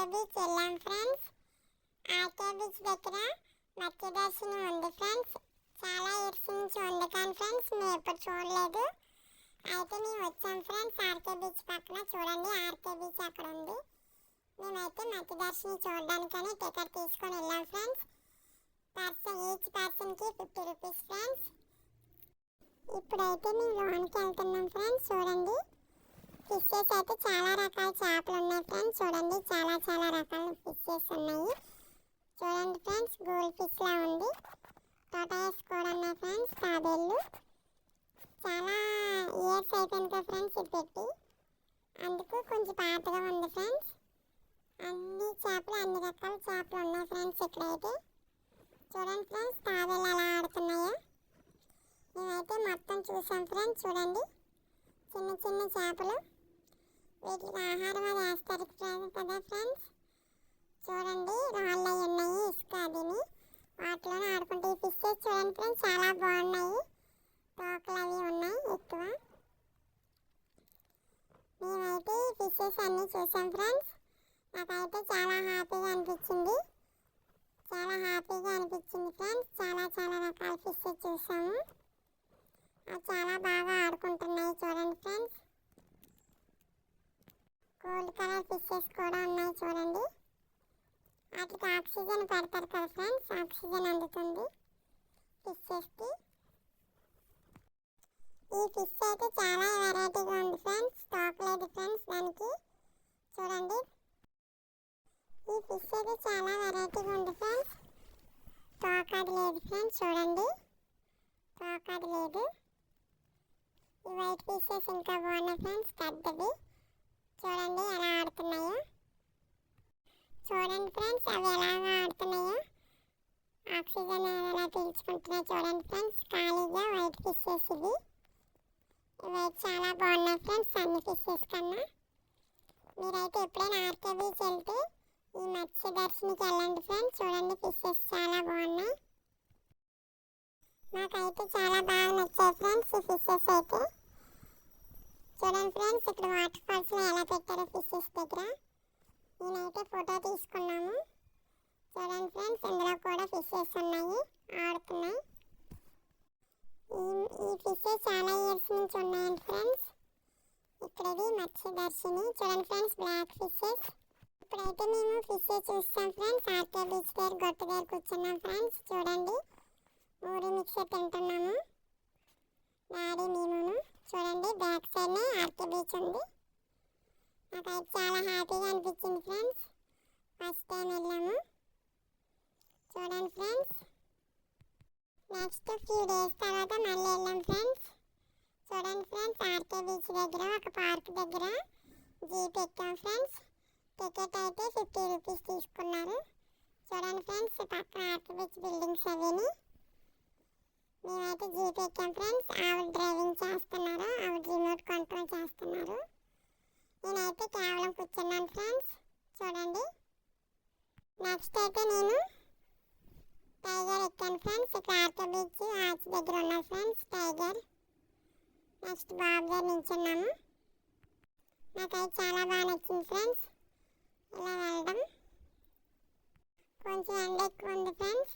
RK beach వెళ్ళాం friends. RK beach దగ్గర మత్స్యదర్శిని ఉంది ఫ్రెండ్స్. చాలా ఇయర్స్ నుంచి ఉంది కానీ ఫ్రెండ్స్ మేము ఎప్పుడు చూడలేదు. అయితే మేము వచ్చాం ఫ్రెండ్స్ ఆర్కే బీచ్ పక్కన. చూడండి ఆర్కే బీచ్ అక్కడ ఉంది. మేమైతే మత్స్యదర్శిని చూడడానికని టికెట్ తీసుకొని వెళ్ళాం ఫ్రెండ్స్. పర్సన్ ఈచ్ పర్సన్కి ఫిఫ్టీ రూపీస్ ఫ్రెండ్స్. ఇప్పుడైతే మేము లోనికి వెళ్తున్నాం ఫ్రెండ్స్. చూడండి. ఫిషెస్ అయితే చాలా రకాల చేపలు ఉన్నాయి ఫ్రెండ్స్. చూడండి చాలా చాలా రకాల ఫిషెస్ ఉన్నాయి. చూడండి ఫ్రెండ్స్ గోల్డ్ ఫిష్ లా ఉంది. టొటాయస్ కూడా ఉన్నాయి ఫ్రెండ్స్ తాబేళ్ళు చాలా ఇయర్స్ అయిపోయింది కదా ఫ్రెండ్స్ ఇది పెట్టి. అందుకు కొంచెం పాతగా ఉంది ఫ్రెండ్స్. అన్ని చేపలు అన్ని రకాల చేపలు ఉన్నాయి ఫ్రెండ్స్ ఇక్కడైతే. చూడండి ఫ్రెండ్స్ తాబేళ్ళు ఎలా ఆడుతున్నాయా. మేమైతే మొత్తం చూసాం ఫ్రెండ్స్ చూడండి. చిన్న చిన్న చేపలు. వీటికి ఆహారం అది వేస్తారు కదా ఫ్రెండ్స్ చూడండి రాళ్ళు అవి ఉన్నాయి ఇసుక అదిని. వాటిలోనే ఆడుకుంటే ఈ ఫిషెస్ చూడండి ఫ్రెండ్స్ చాలా బాగున్నాయి. తోకలు అవి ఉన్నాయి ఎక్కువ. మేమైతే ఈ ఫిషెస్ అన్నీ చూసాం ఫ్రెండ్స్ నాకైతే చాలా హ్యాపీగా అనిపించింది. చాలా హ్యాపీగా అనిపించింది ఫ్రెండ్స్ చాలా చాలా రకాల ఫిషెస్ చూసాము. అవి చాలా బాగా ఆడుకుంటున్నాయి చూడండి ఫ్రెండ్స్ గోల్డ్ కలర్ ఫిషెస్ కూడా ఉన్నాయి చూడండి. వాటికి ఆక్సిజన్ పెడతారు కదా ఫ్రెండ్స్ ఆక్సిజన్ అందుతుంది. ఫిషెస్కి ఈ ఫిష్ అయితే చాలా వెరైటీగా ఉంది ఫ్రెండ్స్ స్టాక్ లేదు ఫ్రెండ్స్ దానికి. చూడండి. ఈ ఫిష్ అయితే చాలా వెరైటీగా ఉంది ఫ్రెండ్స్. స్టాక్ అది లేదు ఫ్రెండ్స్ చూడండి. స్టాక్ అది లేదు. ఈ వైట్ ఫిషెస్ ఇంకా బాగున్నాయి ఫ్రెండ్స్ పెద్దవి. చూడండి ఎలా ఆడుతున్నాయో. చూడండి ఫ్రెండ్స్ అవి ఎలాగా ఆడుతున్నాయో. ఆక్సిజన్ ఎలా పీల్చుకుంటున్నాయి చూడండి ఫ్రెండ్స్. ఖాళీగా వైట్ ఫిషెస్ ఇది ఇవి చాలా బాగున్నాయి ఫ్రెండ్స్ అన్ని ఫిషెస్ కన్నా. మీరైతే ఎప్పుడైనా ఆర్కే బీచ్ వెళ్తే ఈ మత్స్య దర్శనికి వెళ్ళండి ఫ్రెండ్స్. చూడండి ఫిషెస్ చాలా బాగున్నాయి. నాకైతే చాలా బాగా నచ్చాయి ఫ్రెండ్స్ ఈ ఫిషెస్ అయితే చూడండి ఫ్రెండ్స్ ఇక్కడ వాటర్ ఫాల్స్ ఎలా పెట్టారో ఫిషెస్ దగ్గర నేనైతే ఫోటో తీసుకున్నాము చూడండి ఫ్రెండ్స్ ఇందులో కూడా ఫిషెస్ ఉన్నాయి ఆడుతున్నాయి ఈ ఈ ఫిషెస్ చాలా ఇయర్స్ నుంచి ఉన్నాయండి ఫ్రెండ్స్ ఇక్కడది మత్స్య దర్శిని. చూడండి ఫ్రెండ్స్ బ్లాక్ ఫిషెస్. ఇప్పుడైతే మేము ఫిషెస్ చూస్తాం ఫ్రెండ్స్. ఆర్కే బీచ్ దగ్గర గొట్టు దగ్గర కూర్చున్నాం ఫ్రెండ్స్. చూడండి. ఊరి మిక్సర్ తింటున్నాము. డాడీ మేమును చూడండి బ్యాక్ సైడ్నే ఆర్కే బీచ్ ఉంది. నాకైతే చాలా హ్యాపీగా అనిపించింది ఫ్రెండ్స్. ఫస్ట్ టైం వెళ్ళాము. చూడండి ఫ్రెండ్స్. నెక్స్ట్ ఫ్యూ డేస్ తర్వాత మళ్ళీ వెళ్ళాం ఫ్రెండ్స్. చూడండి ఫ్రెండ్స్ ఆర్కే బీచ్ దగ్గర ఒక పార్క్ దగ్గర జీప్ ఎక్కాం ఫ్రెండ్స్. టికెట్ అయితే ఫిఫ్టీ రూపీస్ తీసుకున్నారు. చూడండి ఫ్రెండ్స్ పక్కన ఆర్కే బీచ్ బిల్డింగ్స్ అవిని. మేమైతే జీప్ ఎక్కాం ఫ్రెండ్స్. ఆవిడ డ్రైవింగ్ చేస్తున్నారు. ఆవిడ రిమోట్ కంట్రోల్ చేస్తున్నారు. నేనైతే కేవలం కూర్చున్నాను ఫ్రెండ్స్. చూడండి. నెక్స్ట్ అయితే నేను టైగర్ ఎక్కాను ఫ్రెండ్స్. ఇక్కడ ఆర్కే బీచ్ ఆర్చ్ దగ్గర ఉన్నాయి ఫ్రెండ్స్ టైగర్ నెక్స్ట్ బాబు గారు నించున్నాము నాకైతే చాలా బాగా నచ్చింది ఫ్రెండ్స్. ఇలా వెళ్ళడం. కొంచెం ఎండ ఎక్కువ ఉంది ఫ్రెండ్స్.